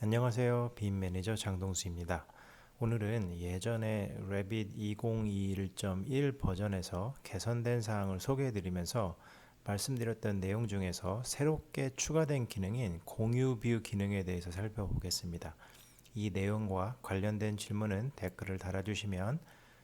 안녕하세요. 빔 매니저 장동수입니다. 오늘은 예전에 Revit 2021.1 버전에서 개선된 사항을 소개해 드리면서 말씀드렸던 내용 중에서 새롭게 추가된 기능인 공유 뷰 기능에 대해서 살펴보겠습니다. 이 내용과 관련된 질문은 댓글을 달아주시면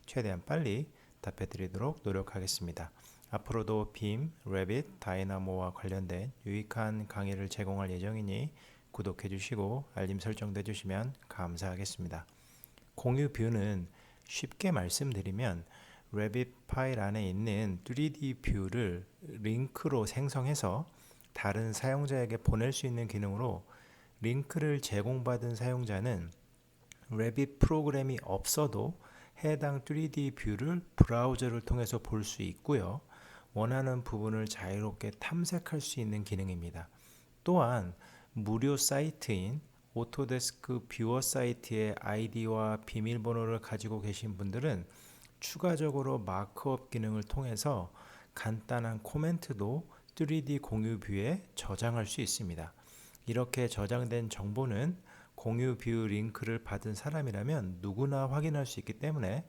최대한 빨리 답해 드리도록 노력하겠습니다. 앞으로도 빔, 레빗, 다이나모와 관련된 유익한 강의를 제공할 예정이니 구독해 주시고 알림 설정도 해주시면 감사하겠습니다. 공유 뷰는 쉽게 말씀드리면 레빗 파일 안에 있는 3D 뷰를 링크로 생성해서 다른 사용자에게 보낼 수 있는 기능으로 링크를 제공받은 사용자는 레빗 프로그램이 없어도 해당 3D 뷰를 브라우저를 통해서 볼 수 있고요. 원하는 부분을 자유롭게 탐색할 수 있는 기능입니다. 또한 무료 사이트인 오토데스크 뷰어 사이트의 아이디와 비밀번호를 가지고 계신 분들은 추가적으로 마크업 기능을 통해서 간단한 코멘트도 3D 공유 뷰에 저장할 수 있습니다. 이렇게 저장된 정보는 공유 뷰 링크를 받은 사람이라면 누구나 확인할 수 있기 때문에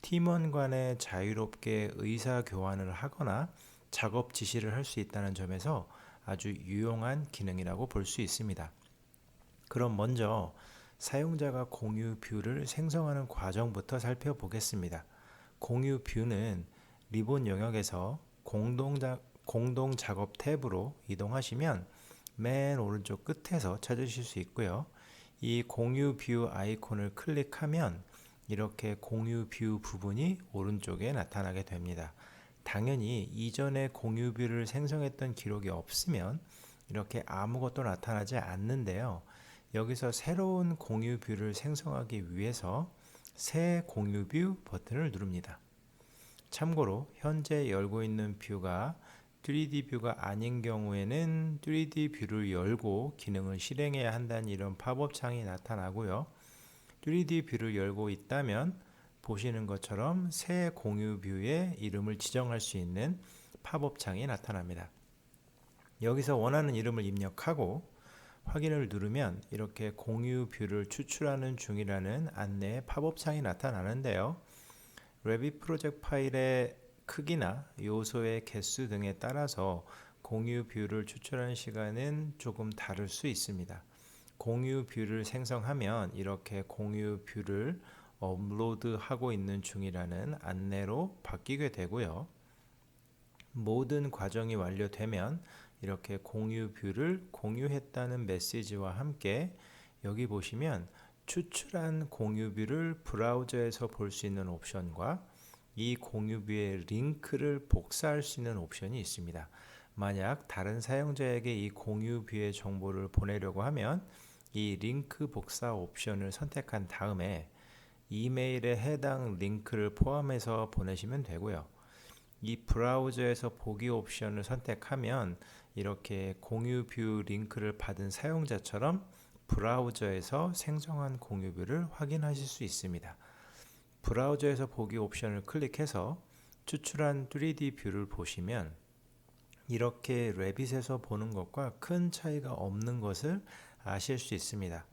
팀원 간에 자유롭게 의사 교환을 하거나 작업 지시를 할 수 있다는 점에서 아주 유용한 기능이라고 볼 수 있습니다. 그럼 먼저 사용자가 공유 뷰를 생성하는 과정부터 살펴보겠습니다. 공유 뷰는 리본 영역에서 공동, 자, 공동 작업 탭으로 이동하시면 맨 오른쪽 끝에서 찾으실 수 있고요. 이 공유 뷰 아이콘을 클릭하면 이렇게 공유 뷰 부분이 오른쪽에 나타나게 됩니다. 당연히 이전에 공유뷰를 생성했던 기록이 없으면 이렇게 아무것도 나타나지 않는데요. 여기서 새로운 공유뷰를 생성하기 위해서 새 공유뷰 버튼을 누릅니다. 참고로 현재 열고 있는 뷰가 3D 뷰가 아닌 경우에는 3D 뷰를 열고 기능을 실행해야 한다는 이런 팝업 창이 나타나고요. 3D 뷰를 열고 있다면 보시는 것처럼 새 공유 뷰의 이름을 지정할 수 있는 팝업 창이 나타납니다. 여기서 원하는 이름을 입력하고 확인을 누르면 이렇게 공유 뷰를 추출하는 중이라는 안내 팝업 창이 나타나는데요. 레빗 프로젝트 파일의 크기나 요소의 개수 등에 따라서 공유 뷰를 추출하는 시간은 조금 다를 수 있습니다. 공유 뷰를 생성하면 이렇게 공유 뷰를 업로드하고 있는 중이라는 안내로 바뀌게 되고요. 모든 과정이 완료되면 이렇게 공유 뷰를 공유했다는 메시지와 함께 여기 보시면 추출한 공유 뷰를 브라우저에서 볼 수 있는 옵션과 이 공유 뷰의 링크를 복사할 수 있는 옵션이 있습니다. 만약 다른 사용자에게 이 공유 뷰의 정보를 보내려고 하면 이 링크 복사 옵션을 선택한 다음에 이메일에 해당 링크를 포함해서 보내시면 되고요. 이 브라우저에서 보기 옵션을 선택하면 이렇게 공유 뷰 링크를 받은 사용자처럼 브라우저에서 생성한 공유 뷰를 확인하실 수 있습니다. 브라우저에서 보기 옵션을 클릭해서 추출한 3D 뷰를 보시면 이렇게 레빗에서 보는 것과 큰 차이가 없는 것을 아실 수 있습니다.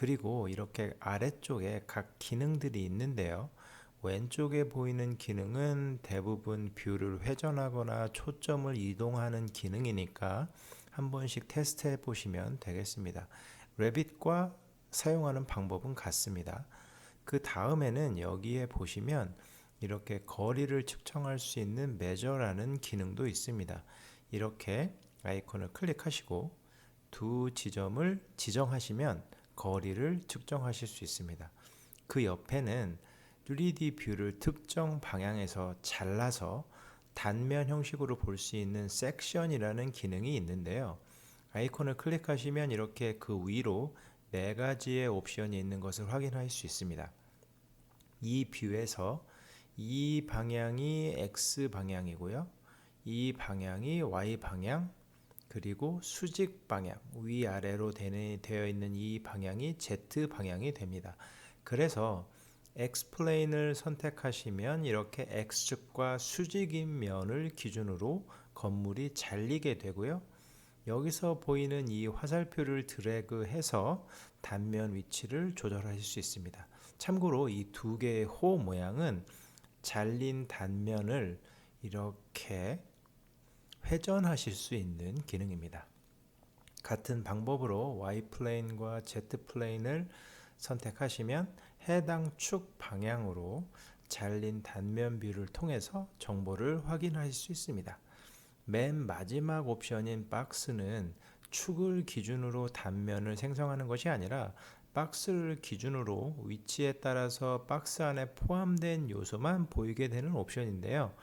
그리고 이렇게 아래쪽에 각 기능들이 있는데요. 왼쪽에 보이는 기능은 대부분 뷰를 회전하거나 초점을 이동하는 기능이니까 한 번씩 테스트해 보시면 되겠습니다. 레빗과 사용하는 방법은 같습니다. 그 다음에는 여기에 보시면 이렇게 거리를 측정할 수 있는 메저라는 기능도 있습니다. 이렇게 아이콘을 클릭하시고 두 지점을 지정하시면 거리를 측정하실 수 있습니다. 그 옆에는 3D 뷰를 특정 방향에서 잘라서 단면 형식으로 볼 수 있는 섹션이라는 기능이 있는데요. 아이콘을 클릭하시면 이렇게 그 위로 네 가지의 옵션이 있는 것을 확인할 수 있습니다. 이 뷰에서 이 방향이 X 방향이고요. 이 방향이 Y 방향, 그리고 수직 방향 위아래로 되어 있는 이 방향이 Z 방향이 됩니다. 그래서 explain을 선택하시면 이렇게 x축과 수직인 면을 기준으로 건물이 잘리게 되고요. 여기서 보이는 이 화살표를 드래그해서 단면 위치를 조절하실 수 있습니다. 참고로 이 두 개의 호 모양은 잘린 단면을 이렇게 회전하실 수 있는 기능입니다. 같은 방법으로 Y 플레인과 Z 플레인을 선택하시면 해당 축 방향으로 잘린 단면 뷰를 통해서 정보를 확인하실 수 있습니다. 맨 마지막 옵션인 박스는 축을 기준으로 단면을 생성하는 것이 아니라 박스를 기준으로 위치에 따라서 박스 안에 포함된 요소만 보이게 되는 옵션인데요.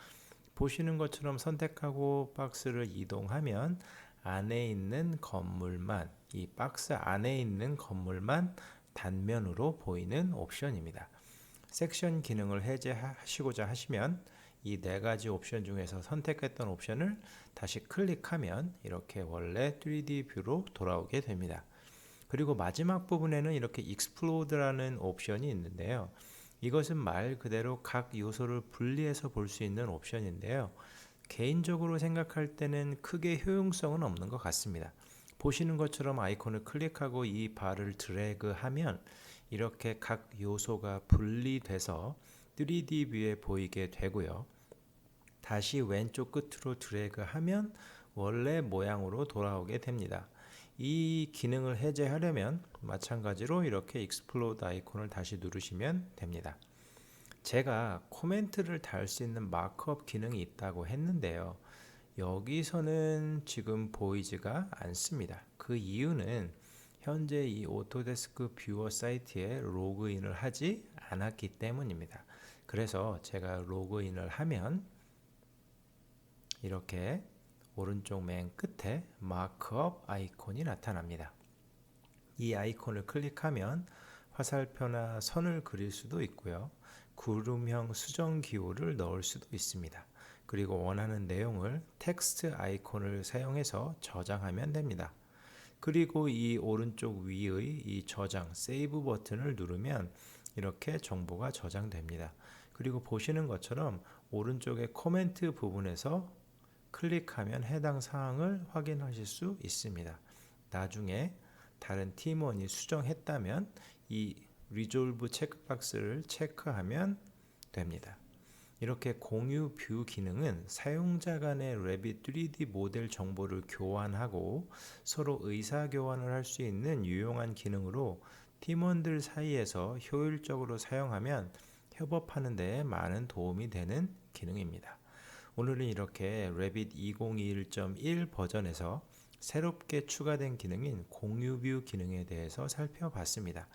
보시는 것처럼 선택하고 박스를 이동하면 안에 있는 건물만 이 박스 안에 있는 건물만 단면으로 보이는 옵션입니다. 섹션 기능을 해제하시고자 하시면 이 네 가지 옵션 중에서 선택했던 옵션을 다시 클릭하면 이렇게 원래 3D 뷰로 돌아오게 됩니다. 그리고 마지막 부분에는 이렇게 Explode라는 옵션이 있는데요. 이것은 말 그대로 각 요소를 분리해서 볼 수 있는 옵션인데요. 개인적으로 생각할 때는 크게 효용성은 없는 것 같습니다. 보시는 것처럼 아이콘을 클릭하고 이 바를 드래그하면 이렇게 각 요소가 분리돼서 3D 뷰에 보이게 되고요. 다시 왼쪽 끝으로 드래그하면 원래 모양으로 돌아오게 됩니다. 이 기능을 해제하려면 마찬가지로 이렇게 익스플로드 아이콘을 다시 누르시면 됩니다. 제가 코멘트를 달 수 있는 마크업 기능이 있다고 했는데요. 여기서는 지금 보이지가 않습니다. 그 이유는 현재 이 오토데스크 뷰어 사이트에 로그인을 하지 않았기 때문입니다. 그래서 제가 로그인을 하면 이렇게 오른쪽 맨 끝에 마크업 아이콘이 나타납니다. 이 아이콘을 클릭하면 화살표나 선을 그릴 수도 있고요. 구름형 수정 기호를 넣을 수도 있습니다. 그리고 원하는 내용을 텍스트 아이콘을 사용해서 저장하면 됩니다. 그리고 이 오른쪽 위의 이 저장 세이브 버튼을 누르면 이렇게 정보가 저장됩니다. 그리고 보시는 것처럼 오른쪽의 코멘트 부분에서 클릭하면 해당 사항을 확인하실 수 있습니다. 나중에 다른 팀원이 수정했다면 이 리졸브 체크박스를 체크하면 됩니다. 이렇게 공유 뷰 기능은 사용자 간의 레빗 3D 모델 정보를 교환하고 서로 의사 교환을 할 수 있는 유용한 기능으로 팀원들 사이에서 효율적으로 사용하면 협업하는 데 많은 도움이 되는 기능입니다. 오늘은 이렇게 레빗 2021.1 버전에서 새롭게 추가된 기능인 공유 뷰 기능에 대해서 살펴봤습니다.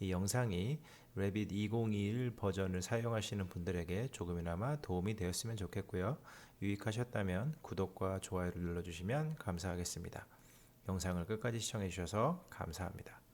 이 영상이 레빗 2021 버전을 사용하시는 분들에게 조금이나마 도움이 되었으면 좋겠고요. 유익하셨다면 구독과 좋아요를 눌러주시면 감사하겠습니다. 영상을 끝까지 시청해 주셔서 감사합니다.